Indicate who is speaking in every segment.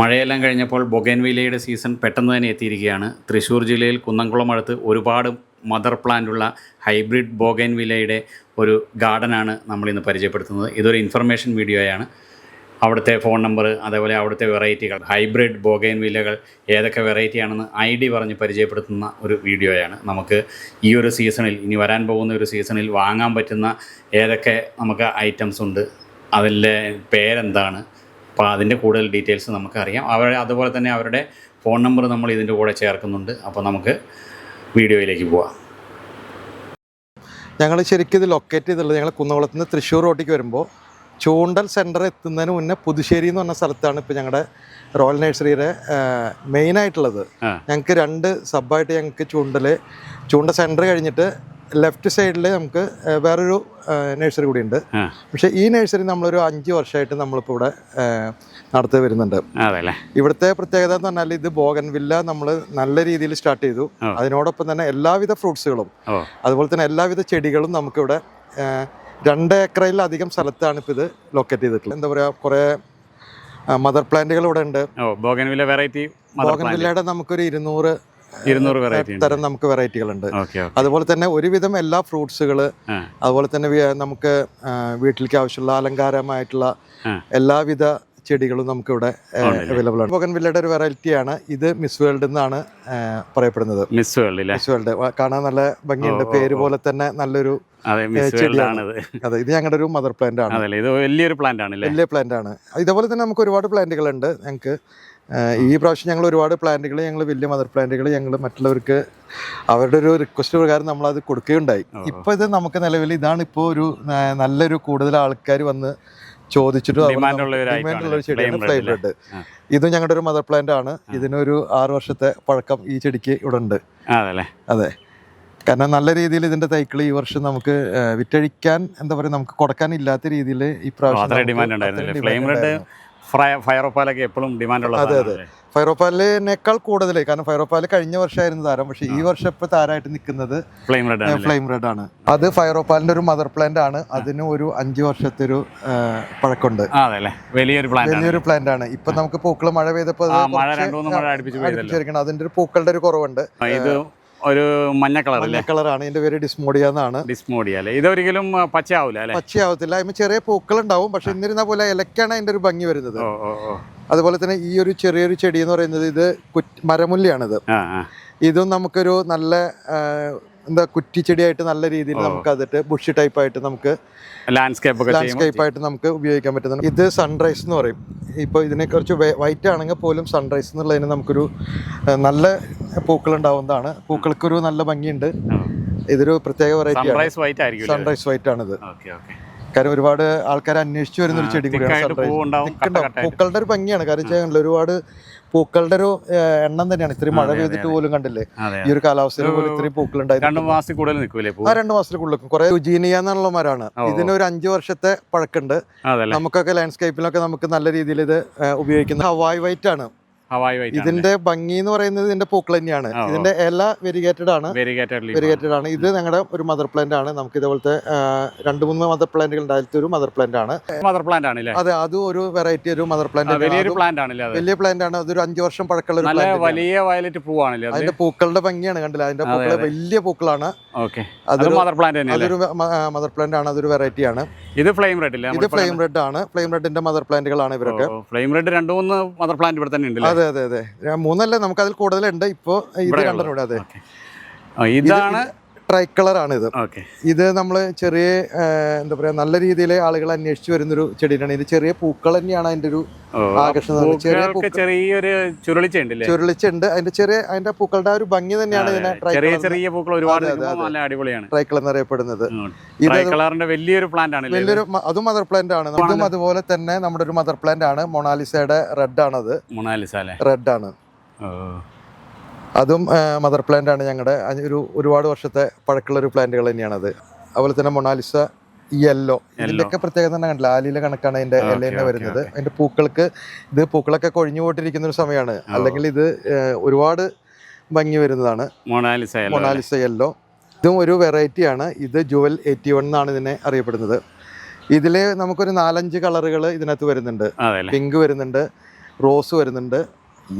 Speaker 1: മഴയെല്ലാം കഴിഞ്ഞപ്പോൾ ബൊഗൻവില്ലയുടെ സീസൺ പെട്ടെന്ന് തന്നെ എത്തിയിരിക്കുകയാണ്. തൃശ്ശൂർ ജില്ലയിൽ കുന്നംകുളം അടുത്ത് ഒരുപാട് മദർ പ്ലാന്റുള്ള ഹൈബ്രിഡ് ബോഗൻവിലയുടെ ഒരു ഗാർഡനാണ് നമ്മളിന്ന് പരിചയപ്പെടുത്തുന്നത്. ഇതൊരു ഇൻഫർമേഷൻ വീഡിയോയാണ്. അവിടുത്തെ ഫോൺ നമ്പർ അതേപോലെ അവിടുത്തെ വെറൈറ്റികൾ ഹൈബ്രിഡ് ബോഗൻവില്ലകൾ ഏതൊക്കെ വെറൈറ്റിയാണെന്ന് ഐ ഡി പറഞ്ഞ് പരിചയപ്പെടുത്തുന്ന ഒരു വീഡിയോയാണ്. നമുക്ക് ഈ ഒരു സീസണിൽ ഇനി വരാൻ പോകുന്ന ഒരു സീസണിൽ വാങ്ങാൻ പറ്റുന്ന ഏതൊക്കെ നമുക്ക് ഐറ്റംസ് ഉണ്ട് അതിന്റെ പേരെന്താണ് അപ്പോൾ അതിന്റെ കൂടുതൽ ഡീറ്റെയിൽസ് നമുക്കറിയാം. അവർ അതുപോലെ തന്നെ അവരുടെ ഫോൺ നമ്പർ നമ്മൾ ഇതിന്റെ കൂടെ ചേർക്കുന്നുണ്ട്. അപ്പോൾ നമുക്ക് വീഡിയോയിലേക്ക് പോവാം.
Speaker 2: ഞങ്ങൾ ശരിക്കും ഇത് ലൊക്കേറ്റ് ചെയ്തിട്ടുള്ളത് ഞങ്ങൾ കുന്നകുളത്ത് നിന്ന് തൃശ്ശൂർ റോട്ടിക്ക് വരുമ്പോൾ ചൂണ്ടൽ സെന്റർ എത്തുന്നതിന് മുന്നേ പുതുശ്ശേരി എന്ന് പറഞ്ഞ സ്ഥലത്താണ് ഇപ്പോൾ ഞങ്ങളുടെ റോയൽ നഴ്സറിയുടെ മെയിനായിട്ടുള്ളത്
Speaker 1: ആയിട്ടുള്ളത്.
Speaker 2: ഞങ്ങൾക്ക് രണ്ട് സബായിട്ട് ഞങ്ങൾക്ക് ചൂണ്ടൽ ചൂണ്ട സെന്റർ കഴിഞ്ഞിട്ട് ലെഫ്റ്റ് സൈഡിൽ നമുക്ക് വേറൊരു നഴ്സറി കൂടി
Speaker 1: ഉണ്ട്.
Speaker 2: പക്ഷേ ഈ നഴ്സറി നമ്മളൊരു അഞ്ച് വർഷമായിട്ട് നമ്മളിപ്പോൾ ഇവിടെ നടത്തി വരുന്നുണ്ട്. ഇവിടുത്തെ പ്രത്യേകത എന്ന് പറഞ്ഞാൽ ഇത് ബോഗൻവില്ല നമ്മൾ നല്ല രീതിയിൽ സ്റ്റാർട്ട് ചെയ്തു. അതിനോടൊപ്പം തന്നെ എല്ലാവിധ ഫ്രൂട്ട്സുകളും അതുപോലെ തന്നെ എല്ലാവിധ ചെടികളും നമുക്കിവിടെ രണ്ട് ഏക്കറയിലധികം സ്ഥലത്താണ് ഇപ്പോൾ ഇത് ലൊക്കേറ്റ് ചെയ്തിട്ടുള്ളത്. എന്താ പറയുക കുറേ മദർ പ്ലാന്റുകൾ ഇവിടെ ഉണ്ട്.
Speaker 1: ബോഗൻവില്ല വെറൈറ്റി
Speaker 2: ബോഗൻവില്ലയുടെ നമുക്കൊരു ഇരുന്നൂറ്
Speaker 1: ഇരുന്നൂറ്
Speaker 2: തരം നമുക്ക് വെറൈറ്റികളുണ്ട് അതുപോലെ തന്നെ ഒരുവിധം എല്ലാ ഫ്രൂട്ട്സുകൾ അതുപോലെ തന്നെ നമുക്ക് വീട്ടിലേക്ക് ആവശ്യമുള്ള അലങ്കാരമായിട്ടുള്ള എല്ലാവിധ ചെടികളും നമുക്ക്
Speaker 1: ഇവിടെ
Speaker 2: അവൈലബിൾ ആണ്. ബോഗൻവില്ലയുടെ ഒരു വെറൈറ്റിയാണ് ഇത് മിസ് വേൾഡ് എന്നാണ് പറയപ്പെടുന്നത്.
Speaker 1: മിസ് വേൾഡ്
Speaker 2: മിസ് വേൾഡ് കാണാൻ നല്ല ഭംഗിയുണ്ട്. പേര് പോലെ തന്നെ നല്ലൊരു
Speaker 1: അതെ
Speaker 2: ഇത് ഞങ്ങളുടെ ഒരു മദർ പ്ലാന്റ് ആണ്.
Speaker 1: വലിയൊരു പ്ലാന്റ് ആണ്
Speaker 2: വലിയ പ്ലാന്റ് ആണ്. ഇതേപോലെ തന്നെ നമുക്ക് ഒരുപാട് പ്ലാന്റുകൾ ഉണ്ട് ഞങ്ങൾക്ക് ഈ പ്രാവശ്യം ഞങ്ങൾ ഒരുപാട് പ്ലാന്റുകൾ ഞങ്ങൾ വലിയ മദർ പ്ലാന്റുകൾ ഞങ്ങൾ മറ്റുള്ളവർക്ക് അവരുടെ ഒരു റിക്വസ്റ്റ് പ്രകാരം നമ്മൾ അത് കൊടുക്കുകയുണ്ടായി. ഇപ്പോൾ ഇത് നമുക്ക് നിലവിൽ ഇതാണ് ഇപ്പോൾ ഒരു നല്ലൊരു കൂടുതൽ ആൾക്കാർ വന്ന് ചോദിച്ചിട്ട്
Speaker 1: Demand ഉള്ള ഒരു
Speaker 2: ഡിമാൻഡ്
Speaker 1: item
Speaker 2: ഉള്ള ഒരു
Speaker 1: ആണ്.
Speaker 2: ചെടിയാണ് ഫ്ലൈം ഇതും ഞങ്ങളുടെ ഒരു മദർ പ്ലാന്റ് ആണ്. ഇതിനൊരു ആറ് വർഷത്തെ പഴക്കം ഈ ചെടിക്ക് ഇവിടെ ഉണ്ട്. അതെ. കാരണം നല്ല രീതിയിൽ ഇതിന്റെ തൈക്കൾ ഈ വർഷം നമുക്ക് വിറ്റഴിക്കാൻ എന്താ പറയുക നമുക്ക് കൊടുക്കാൻ ഇല്ലാത്ത രീതിയിൽ ഈ പ്രാവശ്യം
Speaker 1: ഡിമാൻഡ്
Speaker 2: ഉണ്ടായിരുന്നു.
Speaker 1: ഫയറോപ്പാലൊക്കെ എപ്പോഴും ഡിമാൻഡുള്ള
Speaker 2: അതെ, അതെ. ഫൈറോപ്പാലിനേക്കാൾ കൂടുതൽ കാരണം ഫൈറോപ്പാൽ കഴിഞ്ഞ വർഷമായിരുന്നു താരം. പക്ഷെ ഈ വർഷം ഇപ്പൊ താരമായിട്ട് നിൽക്കുന്നത്
Speaker 1: ഫ്ലെയിം റെഡ്
Speaker 2: ഫ്ലെയിം റെഡ് ആണ്. അത് ഫൈറോപ്പാലിന്റെ ഒരു മദർ പ്ലാന്റ് ആണ്. അതിന് ഒരു അഞ്ച് വർഷത്തെ ഒരു പഴക്കമുണ്ട്.
Speaker 1: വലിയൊരു പ്ലാന്റ് ആണ്.
Speaker 2: വലിയൊരു പ്ലാന്റ് ആണ്. ഇപ്പൊ നമുക്ക് പൂക്കൾ മഴ പെയ്തപ്പോൾ അതിന്റെ ഒരു പൂക്കളുടെ ഒരു കുറവുണ്ട്.
Speaker 1: ഇത് ഒരു മഞ്ഞ കളർ
Speaker 2: മഞ്ഞ കളറാണ് ഇതിന്റെ പേര് ഡിസ്മോഡിയ എന്നാണ്.
Speaker 1: ഡിസ്മോഡിയ അല്ലേ? ഇതൊരിക്കലും പച്ചയാവില്ല പച്ചയാവൂല അല്ലേ?
Speaker 2: പച്ചയാവത്തില്ല. അതിന് ചെറിയ പൂക്കൾ ഉണ്ടാവും പക്ഷെ എന്നിരുന്ന പോലെ ഇലക്കാണ് അതിന്റെ ഒരു ഭംഗി വരുന്നത്. അതുപോലെ തന്നെ ഈ ഒരു ചെറിയൊരു ചെടി എന്ന് പറയുന്നത് ഇത് മരമുല്ലയാണിത്. ഇതും നമുക്കൊരു നല്ല എന്താ കുറ്റിച്ചെടിയായിട്ട് നല്ല രീതിയിൽ. നമുക്ക് അതിട്ട് ബുഷ് ടൈപ്പ് ആയിട്ട് നമുക്ക്
Speaker 1: ലാൻഡ്സ്കേപ്പ്
Speaker 2: ലാൻഡ്സ്കേപ്പ് ആയിട്ട് നമുക്ക് ഉപയോഗിക്കാൻ പറ്റുന്നുണ്ട്. ഇത് സൺറൈസ് എന്ന് പറയും. ഇപ്പോൾ ഇതിനെ കുറച്ച് വൈറ്റ് ആണെങ്കിൽ പോലും സൺറൈസ് എന്നുള്ളതിന് നമുക്കൊരു നല്ല പൂക്കൾ ഉണ്ടാവുന്നതാണ് പൂക്കൾക്കൊരു നല്ല ഭംഗിയുണ്ട്. ഇതൊരു പ്രത്യേക വെറൈറ്റി
Speaker 1: സൺറൈസ് വൈറ്റ് ആയിരിക്കും
Speaker 2: സൺറൈസ് വൈറ്റ് ആണിത്.
Speaker 1: ഓക്കെ ഓക്കെ
Speaker 2: കാര്യം ഒരുപാട് ആൾക്കാർ അന്വേഷിച്ചു വരുന്ന ഒരു ചെടി കൂടിയാണ്. പൂക്കളുടെ ഒരു ഭംഗിയാണ്. കാരണം വെച്ചാൽ ഒരുപാട് പൂക്കളുടെ ഒരു എണ്ണം തന്നെയാണ്. ഇത്രയും മഴ പെയ്തിട്ട് പോലും കണ്ടില്ലേ? ഈ ഒരു കാലാവസ്ഥയിൽ പോലും ഇത്രയും പൂക്കൾ ഉണ്ടായിരുന്നു
Speaker 1: രണ്ടു മാസത്തിൽ കൂടുതൽ നിൽക്കൂലേ
Speaker 2: ആ രണ്ട് മാസത്തിനുള്ളിൽ കുറെ രുചീനിയ എന്നുള്ള മരമാണ്
Speaker 1: ഇതിനൊരു
Speaker 2: ഇതിന് ഒരു അഞ്ച് വർഷത്തെ
Speaker 1: പഴക്കുണ്ട്
Speaker 2: നമുക്കൊക്കെ ലാൻഡ്സ്കേപ്പിലൊക്കെ നമുക്ക് നല്ല രീതിയിൽ ഇത് ഉപയോഗിക്കുന്ന ഹവായ് വൈറ്റ് ആണ്
Speaker 1: ഹവായി വൈറ്റ്
Speaker 2: ഇതിന്റെ ഭംഗി എന്ന് പറയുന്നത് ഇതിന്റെ പൂക്കൾ തന്നെയാണ്. ഇതിന്റെ ഇല വെരിഗേറ്റഡ് ആണ്.
Speaker 1: വെരിഗേറ്റഡ്
Speaker 2: ആണ്. ഇത് ഞങ്ങളുടെ ഒരു മദർ പ്ലാന്റ് ആണ്. നമുക്ക് ഇതേപോലത്തെ രണ്ട് മൂന്ന് മദർ പ്ലാന്റുകൾ ഉണ്ടായിട്ട് ഒരു മദർ പ്ലാന്റ് ആണ്.
Speaker 1: മദർ പ്ലാന്റ് ആണ്
Speaker 2: അതെ അത് ഒരു വെറൈറ്റി ഒരു മദർ പ്ലാന്റ്
Speaker 1: വലിയൊരു പ്ലാന്റ് ആണല്ലേ
Speaker 2: വലിയ പ്ലാന്റ് ആണ്. അതൊരു അഞ്ചു വർഷം പഴക്കമുള്ള ഒരു പ്ലാന്റ്
Speaker 1: വലിയ വയലറ്റ് പൂവാണല്ലേ
Speaker 2: അതിന്റെ പൂക്കളുടെ ഭംഗിയാണ് കണ്ടില്ല? അതിന്റെ പൂക്കൾ
Speaker 1: പൂക്കൾ
Speaker 2: വലിയ പൂക്കളാണ്.
Speaker 1: ഓക്കെ
Speaker 2: അതൊരു
Speaker 1: മദർ പ്ലാന്റ്
Speaker 2: അതൊരു മദർ പ്ലാന്റ് ആണ്. അതൊരു വെറൈറ്റി ആണ്.
Speaker 1: ഇത് ഫ്ലെയിം റെഡ്
Speaker 2: ഇത് ഫ്ലെയിം റെഡ് ആണ്. ഫ്ലെയിം റെഡിന്റെ മദർ പ്ലാന്റുകളാണ് ഇവരൊക്കെ.
Speaker 1: ഫ്ലെയിം റെഡ് രണ്ട് മൂന്ന് മദർ പ്ലാന്റ് ഇവിടെ തന്നെ ഉണ്ടല്ലേ?
Speaker 2: അതെ അതെ അതെ. മൂന്നല്ല നമുക്ക് അതിൽ കൂടുതലുണ്ട്. ഇപ്പോ ഇത് രണ്ടെണ്ണം അതെ.
Speaker 1: ഇതാണ്
Speaker 2: ട്രൈ കളറാണ് ആണ് ഇത് ഇത് നമ്മൾ ചെറിയ എന്താ പറയാ നല്ല രീതിയിൽ ആളുകൾ അന്വേഷിച്ചു വരുന്നൊരു ചെടിയാണ്. ഇത് ചെറിയ പൂക്കൾ തന്നെയാണ് അതിന്റെ ഒരു ആകർഷണം ചെറിയ
Speaker 1: ചെറിയൊരു ചുരുളിച്ച
Speaker 2: ചുരുളിച്ചുണ്ട് അതിന്റെ ചെറിയ അതിന്റെ പൂക്കളുടെ ഒരു ഭംഗി തന്നെയാണ് ഇതിനെ
Speaker 1: ചെറിയ ചെറിയ പൂക്കൾ ഒരുപാട് നല്ല അടിപൊളിയാണ്.
Speaker 2: ട്രൈ കളർ എന്നറിയപ്പെടുന്നത്
Speaker 1: കളറിന്റെ വലിയൊരു പ്ലാന്റ് ആണ്
Speaker 2: വലിയൊരു അതും മദർ പ്ലാന്റ് ആണ്. അതും അതുപോലെ തന്നെ നമ്മുടെ ഒരു മദർ പ്ലാന്റ് ആണ്. മൊണാലിസയുടെ റെഡ് ആണത്.
Speaker 1: മൊണാലിസ
Speaker 2: റെഡ് ആണ്. അതും മദർ പ്ലാന്റ് ആണ് ഞങ്ങളുടെ ഒരു ഒരുപാട് വർഷത്തെ പഴക്കുള്ള ഒരു പ്ലാന്റുകൾ തന്നെയാണത്. അതുപോലെ തന്നെ മൊണാലിസ യെല്ലോ ഇതിന്റെയൊക്കെ പ്രത്യേകത തന്നെ കണ്ടില്ല? ആലിയിലെ കണക്കാണ് അതിന്റെ തന്നെ വരുന്നത്. അതിന്റെ പൂക്കൾക്ക് ഇത് പൂക്കളൊക്കെ കൊഴിഞ്ഞു പോയിട്ടിരിക്കുന്ന ഒരു സമയമാണ് അല്ലെങ്കിൽ ഇത് ഒരുപാട് ഭംഗി വരുന്നതാണ്.
Speaker 1: മൊണാലിസ
Speaker 2: മൊണാലിസ യെല്ലോ ഇതും ഒരു വെറൈറ്റിയാണ് ഇത് ജുവൽ എയ്റ്റി വൺ എന്നാണ് ഇതിനെ അറിയപ്പെടുന്നത്. ഇതിൽ നമുക്കൊരു നാലഞ്ച് കളറുകൾ ഇതിനകത്ത് വരുന്നുണ്ട്. പിങ്ക് വരുന്നുണ്ട് റോസ് വരുന്നുണ്ട്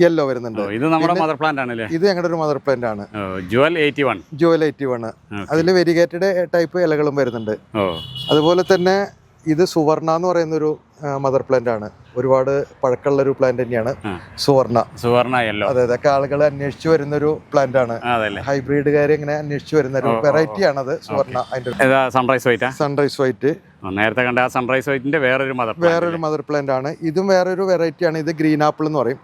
Speaker 2: യെല്ലോ വരുന്നുണ്ട്.
Speaker 1: ഇത് നമ്മുടെ മദർ പ്ലാന്റ് ആണല്ലേ?
Speaker 2: ഇത് ഞങ്ങളുടെ ഒരു മദർ പ്ലാന്റ് ആണ്.
Speaker 1: Jewel eighty one
Speaker 2: jewel eighty one അതിൽ വെരിഗേറ്റഡ് ടൈപ്പ് ഇലകളും വരുന്നുണ്ട്. അതുപോലെ തന്നെ ഇത് സുവർണ എന്ന് പറയുന്ന ഒരു മദർ പ്ലാന്റ് ആണ്. ഒരുപാട് പഴക്കമുള്ള ഒരു പ്ലാന്റ് തന്നെയാണ് സുവർണ.
Speaker 1: സുവർണ
Speaker 2: അതെ അതൊക്കെ ആളുകൾ അന്വേഷിച്ചു വരുന്ന ഒരു പ്ലാന്റ് ആണ്
Speaker 1: ഹൈബ്രിഡ്
Speaker 2: ഹൈബ്രിഡുകാരെ ഇങ്ങനെ അന്വേഷിച്ചു വരുന്ന ഒരു വെറൈറ്റി ആണ് അത് സുവർണ അതിന്റെ
Speaker 1: സൺറൈസ് വൈറ്റ്
Speaker 2: സൺറൈസ് വൈറ്റ്
Speaker 1: നേരത്തെ കണ്ട സൺറൈസ് വൈറ്റിന്റെ വേറൊരു മദർ
Speaker 2: വേറൊരു മദർ പ്ലാന്റ് ആണ്. ഇതും വേറൊരു വെറൈറ്റി ആണ്. ഇത് ഗ്രീൻ ആപ്പിൾ എന്ന് പറയും.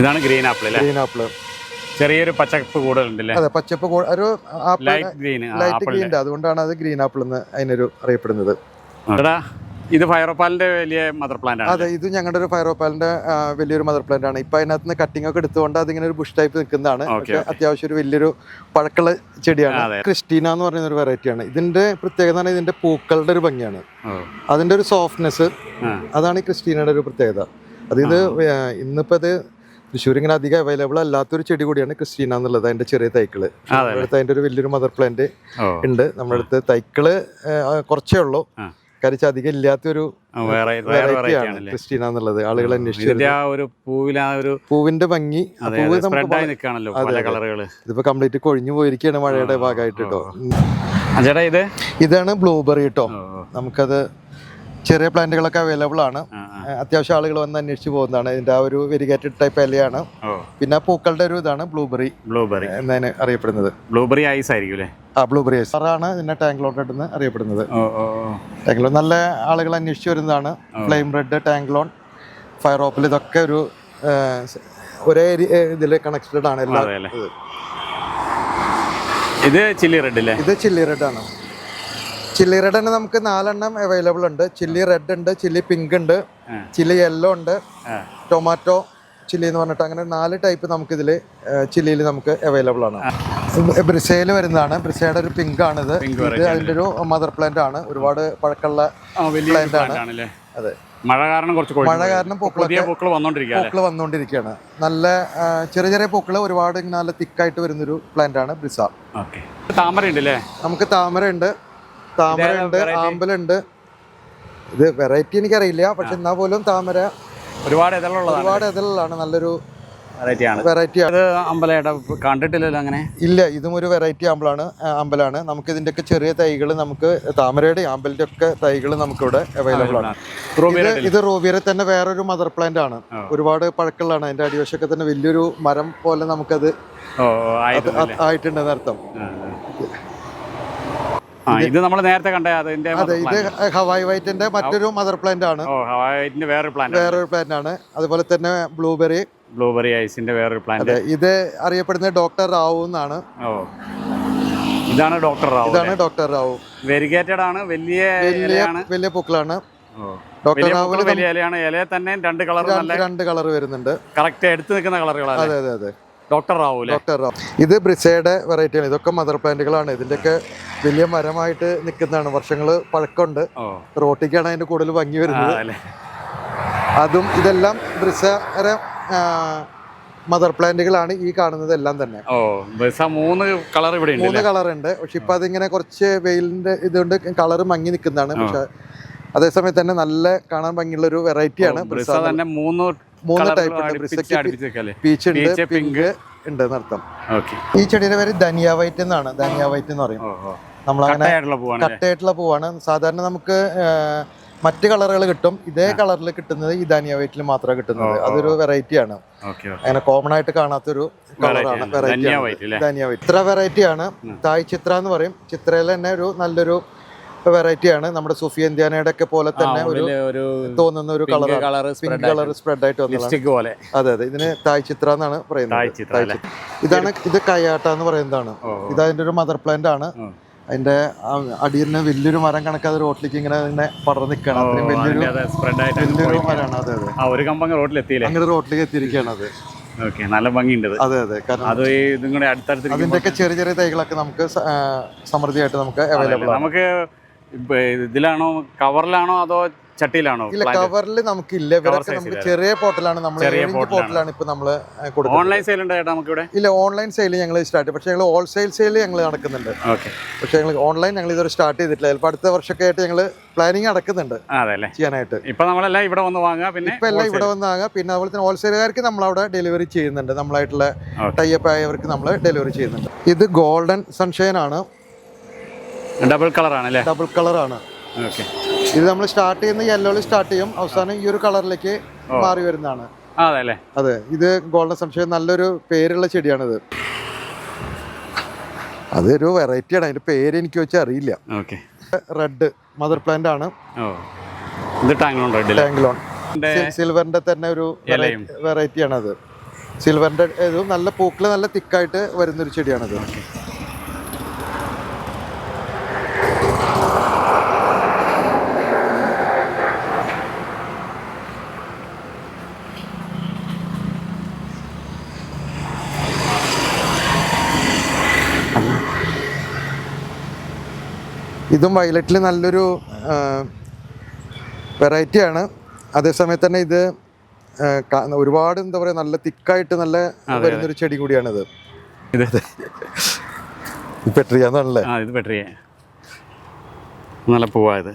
Speaker 1: ഇതാണ് ഗ്രീൻ ആപ്പിൾ
Speaker 2: ഗ്രീൻ ആപ്പിൾ
Speaker 1: ചെറിയൊരു പച്ചപ്പ് കൂടുതലുണ്ടല്ലേ?
Speaker 2: അതെ പച്ചപ്പ് ഒരു
Speaker 1: ലൈറ്റ് ഗ്രീൻ
Speaker 2: ലൈറ്റ് ഗ്രീൻ അതുകൊണ്ടാണ് അത് ഗ്രീൻ ആപ്പിൾ എന്ന് അതിനൊരു അറിയപ്പെടുന്നത്.
Speaker 1: ഇത് ഫയറോപ്പാലിന്റെ വലിയ മദർ പ്ലാന്റ് ആണ്
Speaker 2: അതെ ഇത് ഞങ്ങളുടെ ഒരു ഫയറോപ്പാലിന്റെ വലിയൊരു മദർ പ്ലാന്റ് ആണ്. ഇപ്പൊ അതിനകത്ത് നിന്ന് കട്ടിംഗ് ഒക്കെ എടുത്തുകൊണ്ട് അതിങ്ങനെ ഒരു ബുഷ് ടൈപ്പ് നിൽക്കുന്നതാണ്. അത്യാവശ്യം ഒരു വലിയൊരു പഴക്കുള്ള ചെടിയാണ്. ക്രിസ്റ്റീന എന്ന് പറയുന്ന ഒരു വെറൈറ്റി ആണ്. ഇതിന്റെ പ്രത്യേകത എന്ന് ഇതിന്റെ പൂക്കളുടെ ഒരു ഭംഗിയാണ്. അതിന്റെ ഒരു സോഫ്റ്റ്നെസ് അതാണ് ഈ ക്രിസ്റ്റീനയുടെ ഒരു പ്രത്യേകത. അതായത് ഇന്നിപ്പോ ഇത് തൃശ്ശൂർ ഇങ്ങനെ അധികം അവൈലബിൾ അല്ലാത്തൊരു ചെടി കൂടിയാണ് ക്രിസ്റ്റീന എന്നുള്ളത് അതിന്റെ ചെറിയ തൈക്കൾ. അടുത്ത് അതിന്റെ ഒരു വലിയൊരു മദർ പ്ലാന്റ് ഉണ്ട്. നമ്മുടെ അടുത്ത് തൈക്കൾ കുറച്ചേ ഉള്ളൂ. കരിച്ച് അധികം ഇല്ലാത്തൊരു
Speaker 1: വെറൈറ്റിയാണ്
Speaker 2: ക്രിസ്റ്റീന എന്നുള്ളത്. ആളുകൾ അന്വേഷിച്ചു പൂവിന്റെ ഭംഗി പൂവ് ഇതിപ്പോ കംപ്ലീറ്റ് കൊഴിഞ്ഞു പോയിരിക്കുകയാണ് മഴയുടെ ഭാഗമായിട്ട് കേട്ടോ
Speaker 1: ചേട്ടാ ഇത്?
Speaker 2: ഇതാണ് ബ്ലൂബെറി കേട്ടോ നമുക്കത് ചെറിയ പ്ലാന്റുകളൊക്കെ അവൈലബിൾ ആണ്. അത്യാവശ്യം ആളുകൾ വന്ന് അന്വേഷിച്ച് പോകുന്നതാണ്. ഇതിന്റെ ആ ഒരു വെരിഗേറ്റഡ് ടൈപ്പ് ഇലയാണ്. പിന്നെ പൂക്കളുടെ ഒരു ഇതാണ് ബ്ലൂബെറി.
Speaker 1: ബ്ലൂബെറി.
Speaker 2: എന്നതിന് അറിയപ്പെടുന്നത്.
Speaker 1: ബ്ലൂബെറി ഐസ് ആയിരിക്കും അല്ലേ?
Speaker 2: ആ ബ്ലൂബെറി ഐസ്. ആണ് ഇതിന്റെ ടാങ്ക്ലോട്ട് എന്ന് അറിയപ്പെടുന്നത്. ടാങ്ക്ലോൺ നല്ല ആളുകൾ അന്വേഷിച്ച് വരുന്നതാണ്. ഫ്ലെയിം റെഡ് ടാങ്ക്ലോൺ ഫയർ ഓപ്പിൽ ഇതൊക്കെ ഒരു ഒരേ ഇതിൽ കണക്റ്റഡ് ആണ് എല്ലാം
Speaker 1: ഇത് ചില്ലി റെഡ് അല്ലേ?
Speaker 2: ഇത് ചില്ലി റെഡ് ആണ് ചില്ലി റെഡ് തന്നെ നമുക്ക് നാലെണ്ണം അവൈലബിൾ ഉണ്ട്. ചില്ലി റെഡ് ഉണ്ട് ചില്ലി പിങ്ക് ഉണ്ട് ചില്ലി യെല്ലോ ഉണ്ട് ടൊമാറ്റോ ചില്ലി എന്ന് പറഞ്ഞിട്ട് അങ്ങനെ നാല് ടൈപ്പ് നമുക്ക് നമുക്കിതിൽ ചില്ലിയിൽ നമുക്ക് അവൈലബിൾ ആണ്. ബ്രിസയിൽ വരുന്നതാണ്. ബ്രിസയുടെ ഒരു പിങ്ക് ആണിത്. ഇത് അതിന്റെ ഒരു മദർ പ്ലാന്റ് ആണ്. ഒരുപാട് പഴക്കമുള്ള പ്ലാന്റ് ആണ്. അതെ.
Speaker 1: മഴ കാരണം കുറച്ച്
Speaker 2: മഴ. കാരണം
Speaker 1: പൂക്കൾ
Speaker 2: പൂക്കൾ വന്നുകൊണ്ടിരിക്കുകയാണ് നല്ല ചെറിയ ചെറിയ പൂക്കൾ ഒരുപാട് നല്ല തിക്കായിട്ട് വരുന്നൊരു പ്ലാന്റ് ആണ് ബ്രിസ
Speaker 1: ഓക്കെ താമര ഉണ്ട്
Speaker 2: നമുക്ക് താമര ഉണ്ട് താമര ഉണ്ട്? ആമ്പലുണ്ട് ഇത് വെറൈറ്റി എനിക്കറിയില്ല പക്ഷെ എന്നാ പോലും താമര
Speaker 1: ഒരുപാട് ഇതളുള്ളതാണ്
Speaker 2: ഒരുപാട് ഇതിലാണ് നല്ലൊരു
Speaker 1: അമ്പലയുടെ കണ്ടിട്ടില്ലല്ലോ അങ്ങനെ?
Speaker 2: ഇല്ല ഇതും ഒരു വെറൈറ്റി ആമ്പലാണ് അമ്പലാണ്. നമുക്ക് ഇതിന്റെയൊക്കെ ചെറിയ തൈകൾ നമുക്ക് താമരയുടെ ആമ്പലിന്റെ ഒക്കെ തൈകൾ നമുക്കിവിടെ അവൈലബിൾ ആണ്. ഇത് റോവിയറെ റൂബിയറെ തന്നെ വേറൊരു മദർ പ്ലാന്റ് ആണ്. ഒരുപാട് പഴക്കമുള്ളതാണ് അതിന്റെ അടിവശമൊക്കെ തന്നെ വലിയൊരു മരം പോലെ നമുക്കത്
Speaker 1: ഓ ഓ, ആയിരുന്നു
Speaker 2: അത് ആയിട്ടുണ്ടെന്ന് അർത്ഥം
Speaker 1: ആ, ആ. ആ ഇത് നമ്മൾ നേരത്തെ കണ്ട അതിന്റെ
Speaker 2: അതെ ഇത് ഹവായ് വൈറ്റിന്റെ മറ്റൊരു മദർ പ്ലാന്റ് ആണ്.
Speaker 1: ഓ ഹവായിന്റെ വേറൊരു പ്ലാന്റ്
Speaker 2: വേറൊരു പ്ലാന്റ് ആണ്. അതുപോലെ തന്നെ ബ്ലൂബെറി
Speaker 1: ബ്ലൂബെറി ഐസിന്റെ വേറൊരു പ്ലാന്റ്
Speaker 2: ഇത് അറിയപ്പെടുന്ന ഡോക്ടർ റാവു എന്നാണ്.
Speaker 1: ഓ ഇതാണ് ഡോക്ടർ റാവു
Speaker 2: ഇതാണ് ഡോക്ടർ റാവു.
Speaker 1: വെരിഗേറ്റഡ് ആണ് വലിയ
Speaker 2: വലിയ പൂക്കളാണ്. ഡോക്ടർ
Speaker 1: റാവു വലിയ ഇലയാണ്. ഇലയെ തന്നെ രണ്ട് കളർ
Speaker 2: രണ്ട് കളർ വരുന്നുണ്ട്.
Speaker 1: കറക്റ്റ് എടുത്ത് നിൽക്കുന്ന കളറുകളാണ്
Speaker 2: അതെ അതെ അതെ.
Speaker 1: Doctor Rao
Speaker 2: doctor Rao. ഇത് ബ്രിസയുടെ വെറൈറ്റിയാണ്. ഇതൊക്കെ മദർ പ്ലാന്റുകളാണ്. ഇതിന്റെയൊക്കെ വലിയ മരമായിട്ട് നിൽക്കുന്നതാണ്. വർഷങ്ങൾ പഴക്കമുണ്ട്. റോട്ടിക്കാണ് അതിന്റെ കൂടുതൽ ഭംഗി വരുന്നത്. അതും ഇതെല്ലാം ബ്രിസയുടെ മദർ പ്ലാന്റുകളാണ് ഈ കാണുന്നത് എല്ലാം തന്നെ.
Speaker 1: മൂന്ന് കളർ ഇവിടെ
Speaker 2: മൂന്ന് കളർ ഉണ്ട് പക്ഷെ ഇപ്പൊ അതിങ്ങനെ കുറച്ച് വെയിലിന്റെ ഇതുകൊണ്ട് കളർ മങ്ങി നിൽക്കുന്നതാണ്. പക്ഷെ അതേസമയത്ത് തന്നെ നല്ല കാണാൻ ഭംഗിയുള്ള ഒരു വെറൈറ്റിയാണ്
Speaker 1: ബ്രിസ തന്നെ മൂന്ന്
Speaker 2: മൂന്ന്
Speaker 1: ടൈപ്പ്
Speaker 2: പീച്ച് ഉണ്ട്. പിങ്ക് ഉണ്ട് എന്നർത്ഥം ഈ ചെടിയുടെ പേര് ധനിയ വൈറ്റ് എന്നാണ്. ധനിയ വൈറ്റ് എന്ന് പറയും. നമ്മളങ്ങനെ
Speaker 1: കട്ടയായിട്ടുള്ള പൂവാണ്
Speaker 2: സാധാരണ നമുക്ക് മറ്റു കളറുകൾ കിട്ടും. ഇതേ കളറിൽ കിട്ടുന്നത് ഈ ധനിയ വൈറ്റിൽ മാത്രമേ കിട്ടുന്നത്. അതൊരു വെറൈറ്റി ആണ്. അങ്ങനെ കോമൺ ആയിട്ട് കാണാത്തൊരു കളറാണ്. വെറൈറ്റി
Speaker 1: ധനിയ
Speaker 2: വൈറ്റ് ഇത്ര വെറൈറ്റി ആണ്. തായ് ചിത്ര എന്ന് പറയും. ചിത്രയിൽ തന്നെ ഒരു നല്ലൊരു വെറൈറ്റി ആണ് നമ്മുടെ സുഫിയ ഇന്ത്യാനയുടെ ഒക്കെ പോലെ തന്നെ ഒരു തോന്നുന്ന ഒരു
Speaker 1: കളർ
Speaker 2: പിങ്ക് കളർ സ്പ്രെഡ് ആയിട്ട്. വന്നതാണ്.
Speaker 1: പോലെ.
Speaker 2: അതെ അതെ. ഇതിന് തായ് ചിത്ര എന്നാണ് പറയുന്നത്. ഇതാണ് ഇത് കയ്യാട്ട എന്ന് പറയുന്നതാണ്. ഇത് അതിന്റെ ഒരു മദർ പ്ലാന്റ് ആണ്. അതിന്റെ അടിയിൽ നിന്ന് വലിയൊരു മരം കണക്കാതെ റോട്ടിലേക്ക് ഇങ്ങനെ ഇങ്ങനെ പടർന്ന് നിൽക്കണം അത്രയും വലിയൊരു വലിയൊരു മരമാണ്. അതെ അതെ.
Speaker 1: ആ ഒരു കമ്പങ്ങ് റോട്ടിലെത്തിയില്ല?
Speaker 2: അങ്ങനെ റോട്ടിലേക്ക് എത്തിയിരിക്കുകയാണ് അത്.
Speaker 1: ഓക്കെ നല്ല ഭംഗിയുണ്ട്
Speaker 2: അതെ അതെ. കാരണം
Speaker 1: അത് ഈ ഇതും കൂടെ അടുത്തടുത്ത്
Speaker 2: ചെറിയ ചെറിയ തൈകളൊക്കെ നമുക്ക് സമൃദ്ധിയായിട്ട് നമുക്ക് അവൈലബിൾ ആണ്.
Speaker 1: നമുക്ക് ഇതിലാണോ കവറിലാണോ അതോ ചട്ടിയിലാണോ
Speaker 2: ഇല്ല കവറിൽ നമുക്കില്ല. ഇവരൊക്കെ നമുക്ക് ചെറിയ പോട്ടിലാണ് നമ്മൾ
Speaker 1: ചെറിയ
Speaker 2: പോട്ടിലാണ്. ഇപ്പൊ നമ്മൾ കൊടുക്കുന്നത്.
Speaker 1: ഓൺലൈൻ സെയിൽ ഉണ്ട് നമുക്ക് ഇവിടെ
Speaker 2: ഇല്ല ഓൺലൈൻ സെയിൽ ഞങ്ങൾ സ്റ്റാർട്ട് പക്ഷേ ഞങ്ങൾ ഹോൾസെയിൽ സെയിൽ ഞങ്ങൾ നടക്കുന്നുണ്ട്.
Speaker 1: ഓക്കെ.
Speaker 2: പക്ഷേ ഞങ്ങൾ ഓൺലൈൻ ഞങ്ങൾ ഇതൊരു സ്റ്റാർട്ട് ചെയ്തിട്ടില്ല. ചിലപ്പോൾ അടുത്ത വർഷമൊക്കെ ആയിട്ട് ഞങ്ങൾ പ്ലാനിങ് നടക്കുന്നുണ്ട് ചെയ്യാനായിട്ട്.
Speaker 1: ഇപ്പൊ നമ്മളെല്ലാം ഇവിടെ വന്ന് വാങ്ങുക പിന്നെ
Speaker 2: ഇപ്പൊ എല്ലാം ഇവിടെ വന്ന് വാങ്ങാം പിന്നെ അതുപോലെ തന്നെ ഹോൾസെയിലുകാർക്ക് നമ്മൾ അവിടെ ഡെലിവറി ചെയ്യുന്നുണ്ട്. നമ്മളായിട്ടുള്ള
Speaker 1: ടൈ
Speaker 2: ടൈപ്പ് ആയവർക്ക് നമ്മൾ ഡെലിവറി ചെയ്യുന്നുണ്ട്. ഇത് ഗോൾഡൻ സൺഷൈൻ ആണ്.
Speaker 1: ഡബിൾ കളർ ആണ് അല്ലേ
Speaker 2: ഡബിൾ കളർ ആണ്.
Speaker 1: ഓക്കെ
Speaker 2: ഇത് നമ്മൾ സ്റ്റാർട്ട് ചെയ്യുന്ന യെല്ലോയിൽ സ്റ്റാർട്ട് ചെയ്യും. അവസാനം ഈ ഒരു കളറിലേക്ക് മാറി വരുന്നതാണ്.
Speaker 1: അതെ
Speaker 2: അതെ. ഇത് ഗോൾഡൻ സംശയം നല്ലൊരു പേരുള്ള ചെടിയാണിത്. അതൊരു വെറൈറ്റിയാണ് അതിന്റെ പേര് എനിക്ക് വെച്ച് അറിയില്ല.
Speaker 1: ഓക്കെ
Speaker 2: റെഡ് മദർ പ്ലാന്റ് ആണ്.
Speaker 1: ഓ. ഇത് ടാങ്ലോൺ
Speaker 2: സിൽവറിന്റെ തന്നെ ഒരു വെറൈറ്റിയാണ് അത് സിൽവറിന്റെ നല്ല പൂക്കൾ നല്ല തിക്കായിട്ട് വരുന്നൊരു ചെടിയാണത്. ഇതും വയലറ്റിൽ നല്ലൊരു വെറൈറ്റിയാണ്. അതേസമയത്ത് തന്നെ ഇത് ഒരുപാട് എന്താ പറയുക നല്ല തിക്കായിട്ട് നല്ല വരുന്നൊരു ചെടി കൂടിയാണിത്.
Speaker 1: ആ ഇത് പെട്രിയ. നല്ല പൂവാ ഇത്.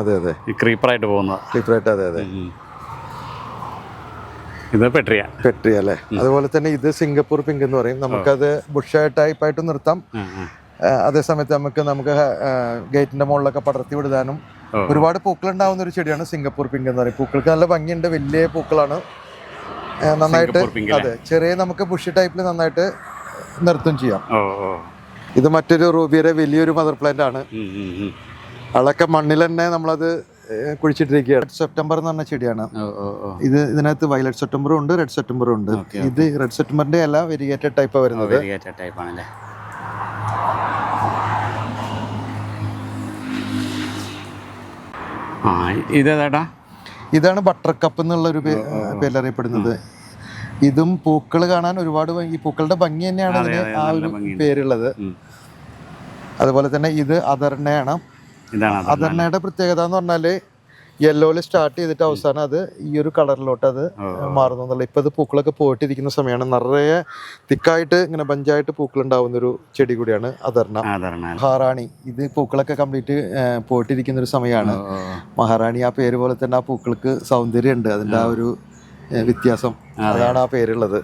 Speaker 2: അതെ അതെ.
Speaker 1: ക്രീപ്പറായിട്ട് പോകുന്നത്.
Speaker 2: ക്രീപ്പറായിട്ട് അതെ അതെ.
Speaker 1: ഇത് പെട്രിയ.
Speaker 2: പെട്രിയ അല്ലേ അതുപോലെ തന്നെ ഇത് സിംഗപ്പൂർ പിങ്ക് എന്ന് പറയും. നമുക്കത് ബുഷായിട്ട് ടൈപ്പായിട്ട് നിർത്താം. അതേസമയത്ത് നമുക്ക് നമുക്ക് ഗേറ്റിന്റെ മുകളിലൊക്കെ പടർത്തി വിടാനും ഒരുപാട് പൂക്കൾ ഉണ്ടാവുന്ന ഒരു ചെടിയാണ് സിംഗപ്പൂർ പിങ്ക് എന്ന് പറയും. പൂക്കൾക്ക് നല്ല ഭംഗിയുണ്ട് വലിയ പൂക്കളാണ്. നന്നായിട്ട് അതെ ചെറിയ നമുക്ക് ബുഷ് ടൈപ്പിൽ നന്നായിട്ട് നിർത്തും ചെയ്യാം. ഇത് മറ്റൊരു റൂബിയുടെ വലിയൊരു മദർ പ്ലാന്റ് ആണ്.
Speaker 1: അളൊക്കെ.
Speaker 2: അതൊക്കെ മണ്ണിൽ തന്നെ നമ്മളത് കുഴിച്ചിട്ടിരിക്കുകയാണ്. റെഡ് സെപ്റ്റംബർ എന്ന് പറഞ്ഞ ചെടിയാണ്. ഇത് ഇതിനകത്ത് വയലറ്റ് സെപ്റ്റംബറും ഉണ്ട് റെഡ് സെപ്റ്റംബറും ഉണ്ട്. ഇത് റെഡ് സെപ്റ്റംബറിന്റെ അല്ല വെരിഗേറ്റഡ് ടൈപ്പാണ് വരുന്നത്.
Speaker 1: ആ ഇതേതാട്ടാ
Speaker 2: ഇതാണ് ബട്ടർ കപ്പ് എന്നുള്ള ഒരു പേരറിയപ്പെടുന്നത് ഇതും പൂക്കൾ കാണാൻ ഒരുപാട് ഭംഗി- ഈ പൂക്കളുടെ ഭംഗി തന്നെയാണ്
Speaker 1: അതിന്
Speaker 2: ആ ഒരു പേരുള്ളത്. അതുപോലെ തന്നെ ഇത് അതർണയാണ്
Speaker 1: അതർണയുടെ അത്
Speaker 2: പ്രത്യേകത എന്ന് പറഞ്ഞാൽ യെല്ലോയിൽ സ്റ്റാർട്ട് ചെയ്തിട്ട് അവസാനം അത് ഈ ഒരു കളറിലോട്ട് അത്. മാറുന്നു എന്നുള്ള ഇപ്പൊ അത് പൂക്കളൊക്കെ പോയിട്ടിരിക്കുന്ന സമയമാണ് നിറയെ തിക്കായിട്ട് ഇങ്ങനെ ബഞ്ചായിട്ട് പൂക്കൾ ഉണ്ടാവുന്ന ഒരു ചെടി കൂടിയാണ്
Speaker 1: അതർണ
Speaker 2: മഹാറാണി. ഇത് പൂക്കളൊക്കെ കംപ്ലീറ്റ് പോയിട്ടിരിക്കുന്ന ഒരു സമയമാണ് മഹാറാണി ആ പേര് പോലെ തന്നെ ആ പൂക്കൾക്ക് സൗന്ദര്യമുണ്ട് അതിന്റെ ആ. ഒരു വ്യത്യാസം. അതാണ് ആ പേരുള്ളത്.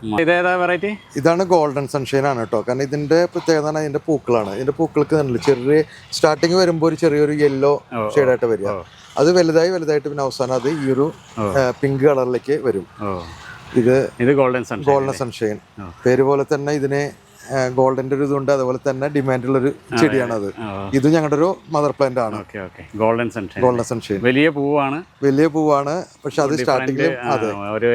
Speaker 1: വെറൈറ്റി
Speaker 2: ഇതാണ് ഗോൾഡൻ സൺഷൈൻ ആണ് കേട്ടോ കാരണം ഇതിന്റെ പ്രത്യേകത ഇതിന്റെ പൂക്കളാണ്. ഇതിന്റെ പൂക്കൾക്ക് ചെറിയ സ്റ്റാർട്ടിങ് വരുമ്പോൾ ഒരു ചെറിയൊരു യെല്ലോ ഷെയ്ഡായിട്ട് വരിക. അത് വലുതായി വലുതായിട്ട് പിന്നെ അവസാനം അത് ഈ ഒരു പിങ്ക് കളറിലേക്ക് വരും. ഇത്
Speaker 1: ഇത് ഗോൾഡൻ സൺ
Speaker 2: ഗോൾഡൻ സൺഷൈൻ പേര് പോലെ തന്നെ ഇതിന് ഗോൾഡന്റെ ഒരു ഇതുണ്ട്. അതുപോലെ തന്നെ ഡിമാൻഡുള്ള ഒരു ചെടിയാണ് അത് ഇത് ഞങ്ങളുടെ ഒരു മദർ പ്ലാന്റ് ആണ്.
Speaker 1: ഗോൾഡൻ സൺഷൈൻ
Speaker 2: ഗോൾഡൻ സൺഷൈൻ
Speaker 1: വലിയ പൂവാണ്.
Speaker 2: വലിയ പൂവാണ്. പക്ഷെ അത്
Speaker 1: സ്റ്റാർട്ടിംഗിൽ ഒരു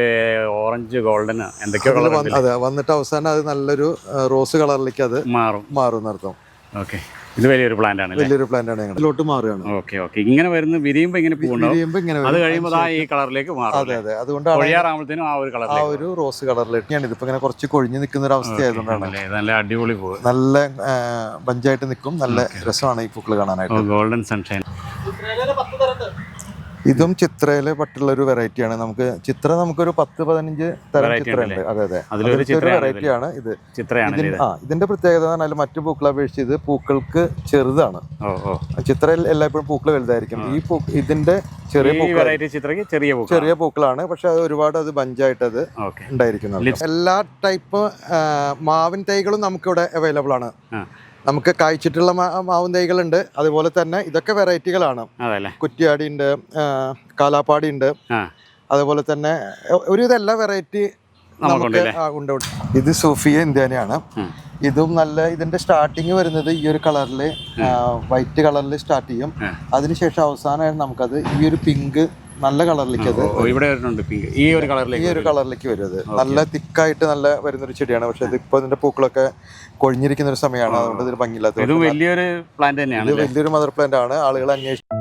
Speaker 1: ഓറഞ്ച് ഗോൾഡൻ എന്തൊക്കെയോ
Speaker 2: അതെ വന്നിട്ട് അവസാനം അത് നല്ലൊരു റോസ് കളറിലേക്ക് അത്
Speaker 1: മാറും.
Speaker 2: മാറും എന്നർത്ഥം.
Speaker 1: ഓക്കെ. ഇത് വലിയൊരു പ്ലാന്റ് ആണ്
Speaker 2: വലിയൊരു പ്ലാന്റ് ആണ് ഇതിലോട്ട് മാറുകയാണ്.
Speaker 1: ഓക്കെ ഓക്കെ ഇങ്ങനെ വരുന്ന വിരിയുമ്പോൾ ഇങ്ങനെ പൂവുണ്ടാവും
Speaker 2: വിരിയുമ്പോ ഇങ്ങനെ
Speaker 1: അത് കഴിയുമ്പോൾ ആ ഈ കളറിലേക്ക് മാറും
Speaker 2: അതെ അതെ. അതുകൊണ്ട്
Speaker 1: കൊഴിയാറാകുമ്പോഴത്തേനും ആ ഒരു
Speaker 2: കളർ
Speaker 1: ആ
Speaker 2: ഒരു റോസ് കളറിലേക്കാണ് ഇതിപ്പോ ഇങ്ങനെ കുറച്ച് കൊഴിഞ്ഞ് നിൽക്കുന്ന ഒരു അവസ്ഥ ആയതുകൊണ്ടാണ്.
Speaker 1: നല്ല അടിപൊളി പൂ
Speaker 2: നല്ല ബഞ്ചായിട്ട് നിൽക്കും. നല്ല രസമാണ് ഈ പൂക്കൾ കാണാനായിട്ട്.
Speaker 1: ഗോൾഡൻ സൺഷൈൻ
Speaker 2: ഇതും ചിത്രയിൽ പറ്റുള്ള ഒരു വെറൈറ്റിയാണ്. നമുക്ക് ചിത്ര നമുക്കൊരു പത്ത് പതിനഞ്ച് തരം ചിത്രമുണ്ട് അതെ അതെ.
Speaker 1: അതിലൊരു
Speaker 2: അതിലത്തെ ഒരു
Speaker 1: ചിത്രയാണ്
Speaker 2: വെറൈറ്റി ആണ് ഇത്. ആ ഇതിന്റെ പ്രത്യേകത എന്ന് പറഞ്ഞാൽ മറ്റു പൂക്കളെ അപേക്ഷിച്ച് ഇത് പൂക്കൾക്ക് ചെറുതാണ്. ചിത്രയിൽ എല്ലായ്പ്പോഴും പൂക്കൾ വലുതായിരിക്കും. ഈ പൂ ഇതിന്റെ ചെറിയ
Speaker 1: ചെറിയ
Speaker 2: ചെറിയ പൂക്കളാണ്. പക്ഷെ അത് ഒരുപാട് അത് ബഞ്ചായിട്ട് അത് ഉണ്ടായിരിക്കുന്നത് എല്ലാ ടൈപ്പ് മാവിൻ തൈകളും നമുക്കിവിടെ അവൈലബിൾ ആണ്. നമുക്ക് കായ്ച്ചിട്ടുള്ള മാവും തൈകളുണ്ട്. അതുപോലെ തന്നെ ഇതൊക്കെ വെറൈറ്റികളാണ്. കുറ്റിയാടി ഉണ്ട് കാലാപ്പാടി ഉണ്ട് അതുപോലെ തന്നെ ഒരു ഇതെല്ലാം എല്ലാ വെറൈറ്റി നമുക്ക് ഉണ്ട്. ഇത് സോഫിയ ഇന്ത്യാനയാണ്. ഇതും നല്ല ഇതിന്റെ സ്റ്റാർട്ടിങ് വരുന്നത് ഈ ഒരു കളറിൽ വൈറ്റ് കളറിൽ സ്റ്റാർട്ട് ചെയ്യും. അതിനുശേഷം അവസാനമായിട്ട് നമുക്കത് ഈ ഒരു പിങ്ക് നല്ല കളറിലേക്ക് അത്
Speaker 1: ഇവിടെ വരുന്നുണ്ട് പിങ്ക് ഈ ഒരു കളറിലേക്ക് ഈ
Speaker 2: ഒരു കളറിലേക്ക് വരും അത് നല്ല തിക്കായിട്ട് നല്ല വരുന്നൊരു ചെടിയാണ്. പക്ഷെ ഇത് ഇപ്പൊ ഇതിന്റെ പൂക്കളൊക്കെ കൊഴിഞ്ഞിരിക്കുന്ന ഒരു സമയമാണ്. അതുകൊണ്ട് ഇതിന് ഭംഗിയില്ലാത്ത
Speaker 1: ഇത് വലിയൊരു പ്ലാന്റ് തന്നെയാണ്
Speaker 2: വലിയൊരു മദർ പ്ലാന്റ് ആണ്. ആളുകൾ അന്വേഷിച്ച്